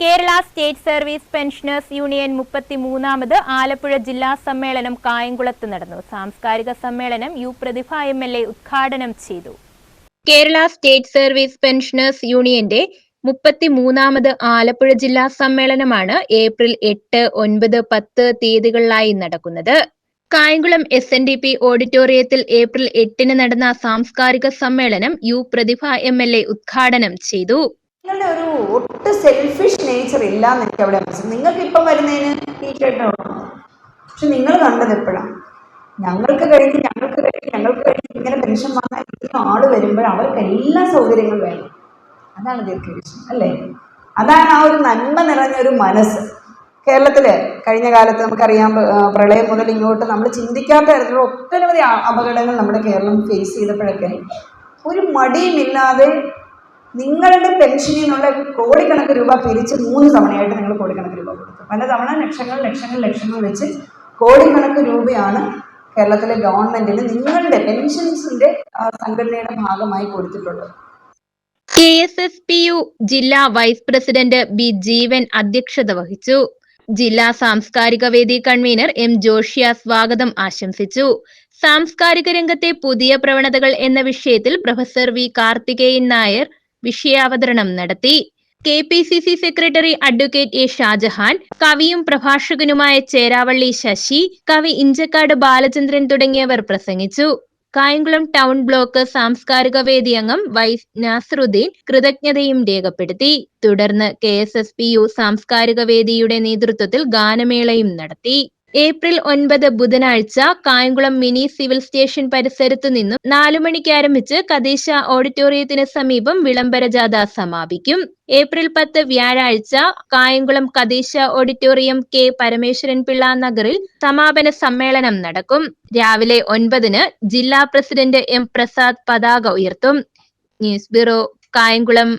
Kerala state service pensioners union മുപ്പത്തിമൂന്നാമത് Alappuzha ജില്ലാ സമ്മേളനം കായംകുളത്ത് നടന്നു. സാംസ്കാരിക സമ്മേളനം U Prathibha M L A ഉദ്ഘാടനം ചെയ്തു. കേരള സ്റ്റേറ്റ് സർവീസ് പെൻഷനേഴ്സ് യൂണിയന്റെ മുപ്പത്തിമൂന്നാമത് ആലപ്പുഴ ജില്ലാ സമ്മേളനമാണ് ഏപ്രിൽ എട്ട് ഒൻപത് പത്ത് തീയതികളിലായി നടക്കുന്നത്. Kayamkulam S N D P ഓഡിറ്റോറിയത്തിൽ ഏപ്രിൽ എട്ടിന് നടന്ന സാംസ്കാരിക സമ്മേളനം U Prathibha M L A ഉദ്ഘാടനം ചെയ്തു. നിങ്ങളുടെ ഒരു ഒട്ടും സെൽഫിഷ് നേച്ചർ ഇല്ല എന്ന് എനിക്ക് അവിടെ മനസ്സിലായി. നിങ്ങൾക്ക് ഇപ്പം വരുന്നതിന് ഈ ചേട്ടനുള്ളൂ പക്ഷെ നിങ്ങൾ കണ്ടത് എപ്പോഴാണ്? ഞങ്ങൾക്ക് കഴിഞ്ഞ് ഞങ്ങൾക്ക് കഴിഞ്ഞ് ഞങ്ങൾക്ക് കഴിഞ്ഞ് ഇങ്ങനെ പെൻഷൻ വാങ്ങാൻ ഇത്രയും ആൾ വരുമ്പോൾ അവർക്ക് എല്ലാ സൗകര്യങ്ങളും വേണം. അതാണ് ദീർഘവിഷം അല്ലേ? അതാണ് ആ ഒരു നന്മ നിറഞ്ഞ ഒരു മനസ്സ്. കേരളത്തിൽ കഴിഞ്ഞ കാലത്ത് നമുക്കറിയാം പ്രളയം മുതൽ ഇങ്ങോട്ട് നമ്മൾ ചിന്തിക്കാത്ത തരത്തിലുള്ള ഒട്ടനവധി അപകടങ്ങൾ നമ്മുടെ കേരളം ഫേസ് ചെയ്തപ്പോഴൊക്കെ ഒരു മടിയുമില്ലാതെ നിങ്ങളുടെ പെൻഷനിൽ നിന്നുള്ള കോടിക്കണക്ക് രൂപ പിരിച്ച് മൂന്ന് തവണയായിട്ട് നിങ്ങൾ കോടിക്കണക്ക് രൂപ കൊടുക്കും പല തവണ ലക്ഷങ്ങൾ ലക്ഷങ്ങൾ ലക്ഷങ്ങൾ വെച്ച് കോടിക്കണക്ക് രൂപയാണ് കേരളത്തിലെ ഗവൺമെന്റിന് നിങ്ങളുടെ പെൻഷൻസിന്റെ സംഘടനയുടെ ഭാഗമായി കൊടുത്തിട്ടുള്ളത്. K S S P U ജില്ലാ വൈസ് പ്രസിഡന്റ് ബി ജീവൻ അധ്യക്ഷത വഹിച്ചു. ജില്ലാ സാംസ്കാരിക വേദി കൺവീനർ എം ജോഷിയ സ്വാഗതം ആശംസിച്ചു. സാംസ്കാരിക രംഗത്തെ പുതിയ പ്രവണതകൾ എന്ന വിഷയത്തിൽ പ്രൊഫസർ വി കാർത്തികേയൻ നായർ വിഷയാവതരണം നടത്തി. K P C C secretary advocate A Shajahan കവിയും പ്രഭാഷകനുമായ ചേരാവള്ളി ശശി കവി ഇഞ്ചക്കാട് ബാലചന്ദ്രൻ തുടങ്ങിയവർ പ്രസംഗിച്ചു. കായംകുളം ടൗൺ ബ്ലോക്ക് സാംസ്കാരിക വേദി അംഗം വൈസ് നാസറുദ്ദീൻ കൃതജ്ഞതയും രേഖപ്പെടുത്തി. തുടർന്ന് K S S P U സാംസ്കാരിക വേദിയുടെ നേതൃത്വത്തിൽ ഗാനമേളയും നടത്തി. ഏപ്രിൽ ഒൻപത് ബുധനാഴ്ച കായംകുളം മിനി സിവിൽ സ്റ്റേഷൻ പരിസരത്തു നിന്നും നാലു മണിക്ക് ആരംഭിച്ച് കദീശ ഓഡിറ്റോറിയത്തിന് സമീപം വിളംബര ജാഥ സമാപിക്കും. ഏപ്രിൽ പത്ത് വ്യാഴാഴ്ച കായംകുളം കദീശ ഓഡിറ്റോറിയം കെ പരമേശ്വരൻ പിള്ള നഗറിൽ സമാപന സമ്മേളനം നടക്കും. രാവിലെ ഒൻപതിന് ജില്ലാ പ്രസിഡന്റ് എം പ്രസാദ് പതാക ഉയർത്തും. News bureau Kayamkulam.